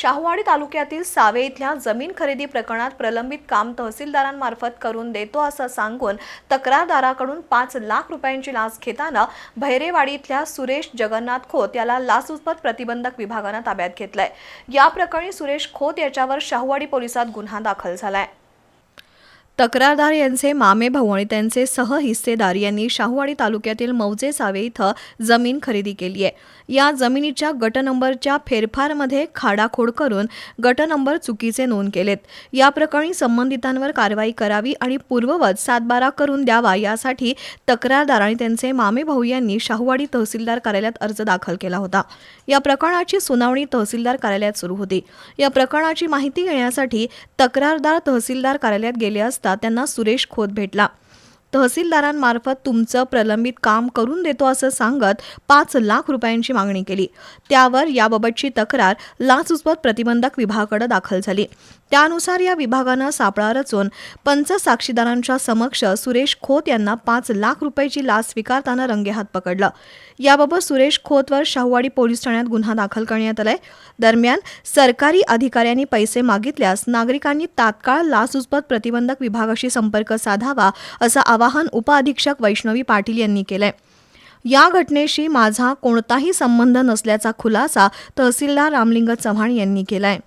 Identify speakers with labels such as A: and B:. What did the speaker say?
A: शाहूवाडी तालुक्यातील सावे इथल्या जमीन खरेदी प्रकरणात प्रलंबित काम तहसीलदारांमार्फत करून देतो असं सांगून तक्रारदाराकडून पाच लाख रुपयांची लाच घेताना भैरेवाडी इथल्या सुरेश जगन्नाथ खोत याला लाचलुचपत प्रतिबंधक विभागानं ताब्यात घेतलंय. या प्रकरणी सुरेश खोत याच्यावर शाहूवाडी पोलिसात गुन्हा दाखल झालाय. तक्रारदार यांचे मामे भाऊ आणि त्यांचे सहहिस्सेदार यांनी शाहूवाडी तालुक्यातील मौजे सावे इथं जमीन खरेदी केली आहे. या जमिनीच्या गट नंबरच्या फेरफारमध्ये खाडाखोड करून गट नंबर चुकीचे नोंद केलेत. या प्रकरणी संबंधितांवर कारवाई करावी आणि पूर्ववत सातबारा करून द्यावा यासाठी तक्रारदार आणि त्यांचे मामे भाऊ यांनी शाहूवाडी तहसीलदार कार्यालयात अर्ज दाखल केला होता. या प्रकरणाची सुनावणी तहसीलदार कार्यालयात सुरू होती. या प्रकरणाची माहिती घेण्यासाठी तक्रारदार तहसीलदार कार्यालयात गेले असता त्यांना सुरेश खोत भेटला. तहसीलदारांमार्फत तुमचं प्रलंबित काम करून देतो असं सांगत पाच लाख रुपयांची मागणी केली. त्यावर याबाबतची तक्रार लाचलुचपत प्रतिबंधक विभागाकडे दाखल झाली. त्यानुसार या विभागानं सापळा रचून पंच साक्षीदारांच्या समक्ष सुरेश खोत यांना पाच लाख रुपयाची लाच स्वीकारताना रंगेहात पकडलं. याबाबत सुरेश खोतवर शाहूवाडी पोलीस ठाण्यात गुन्हा दाखल करण्यात आलाय. दरम्यान सरकारी अधिकाऱ्यांनी पैसे मागितल्यास नागरिकांनी तात्काळ लाचलुचपत प्रतिबंधक विभागाशी संपर्क साधावा असं आवाहन उपअधीक्षक वैष्णवी पाटील यांनी केलंय. या घटनेशी माझा कोणताही संबंध नसल्याचा खुलासा तहसीलदार रामलिंग चव्हाण यांनी केलाय.